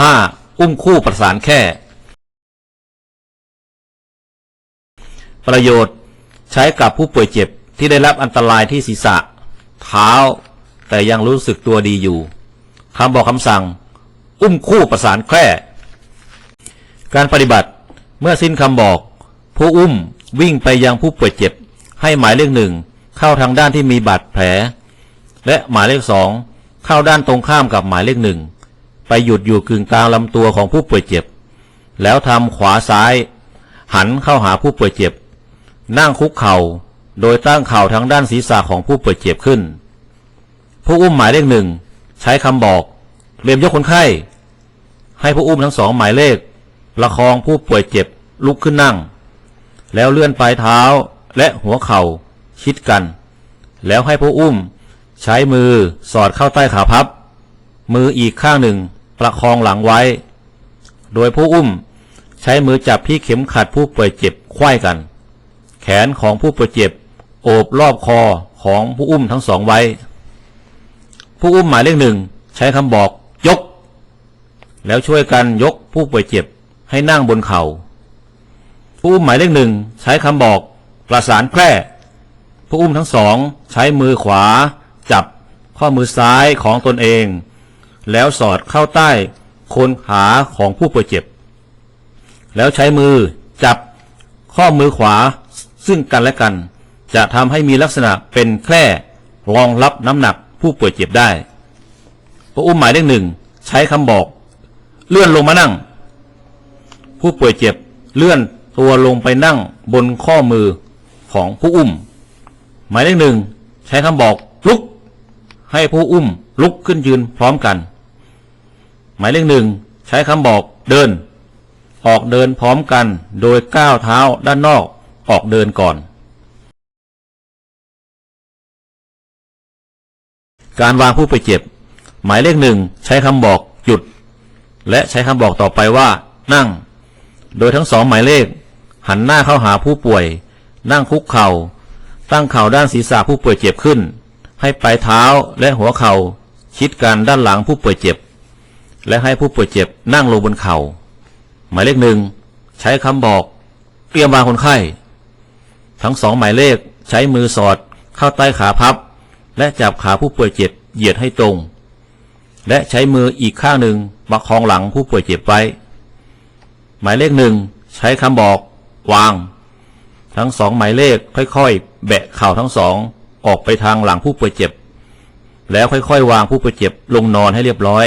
5. อุ้มคู่ประสานแค่ ประโยชน์ใช้กับผู้ป่วยเจ็บที่ได้รับอันตรายที่ศีรษะ เท้า แต่ยังรู้สึกตัวดีอยู่คำบอกคำสั่ง อุ้มคู่ประสานแค่ การปฏิบัติเมื่อสิ้นคำบอก ผู้อุ้มวิ่งไปยังผู้ป่วยเจ็บ ให้หมายเลขหนึ่งเข้าทางด้านที่มีบาดแผล และหมายเลขสองเข้าด้านตรงข้ามกับหมายเลขหนึ่ง ไปหยุดอยู่กึ่งกลางลำตัวของผู้ป่วยเจ็บ แล้วทำขวาซ้าย หันเข้าหาผู้ป่วยเจ็บ นั่งคุกเข่า โดยตั้งเข่าทางด้านศีรษะของผู้ป่วยเจ็บขึ้น ผู้อุ้มหมายเลขหนึ่งใช้คำบอกเรียมยกคนไข้ ให้ผู้อุ้มทั้งสองหมายเลข ประคองผู้ป่วยเจ็บลุกขึ้นนั่ง แล้วเลื่อนปลายเท้าและหัวเข่า ชิดกัน แล้วให้ผู้อุ้ม ใช้มือสอดเข้าใต้ขาพับ มืออีกข้างหนึ่ง ประคองหลังไว้ โดยผู้อุ้มใช้มือจับที่เข็มขัดผู้ป่วยเจ็บไขว้กัน แขนของผู้ป่วยเจ็บ โอบรอบคอของผู้อุ้มทั้งสองไว้ ผู้อุ้มหมายเลขหนึ่งใช้คำบอกยก แล้วช่วยกันยกผู้ป่วยเจ็บให้นั่งบนเขา่าผู้อุ้มหมายเลขหนึ่งใช้คำบอกประสานแคร่ผู้อุ้มทั้งสองใช้มือขวา จับข้อมือซ้ายของตนเอง แล้วสอดเข้าใต้โคนขาของผู้ป่วยเจ็บ แล้วใช้มือจับข้อมือขวาซึ่งกันและกัน จะทำให้มีลักษณะเป็นแคร่รองรับน้ำหนักผู้ป่วยเจ็บได้ผู้อุ้มหมายเลขหนึ่งใช้คำบอก เลื่อนลงมานั่ง ผู้ป่วยเจ็บเลื่อนตัวลงไปนั่งบนข้อมือของผู้อุ้ม หมายเลขหนึ่งใช้คำบอกลุก ให้ผู้อุ้มลุกขึ้นยืนพร้อมกัน หมายเลขหนึ่งใช้คำบอกเดิน ออกเดินพร้อมกัน โดยก้าวเท้าด้านนอกออกเดินก่อน การวางผู้ป่วยเจ็บ หมายเลขหนึ่งใช้คำบอกหยุด และใช้คำบอกต่อไปว่า นั่ง โดยทั้งสองหมายเลข หันหน้าเข้าหาผู้ป่วย นั่งคุกเข่า ตั้งเข่าด้านศีรษะผู้ป่วยเจ็บขึ้น ให้ปลายเท้าและหัวเข่าชิดกันด้านหลังผู้ป่วยเจ็บ และให้ผู้ป่วยเจ็บนั่งลงบนเข่าหมายเลขหนึ่งใช้คำบอก เตรียมวางคนไข้ ทั้งสองหมายเลขใช้มือสอดเข้าใต้ขาพับ และจับขาผู้ป่วยเจ็บเหยียดให้ตรง และใช้มืออีกข้างหนึ่งประคองหลังผู้ป่วยเจ็บไว้ หมายเลขหนึ่งใช้คำบอก วาง ทั้งสองหมายเลขค่อยๆ แบะเข่าทั้งสองออกไปทางหลังผู้ป่วยเจ็บ แล้วค่อยๆ วางผู้ป่วยเจ็บลงนอนให้เรียบร้อย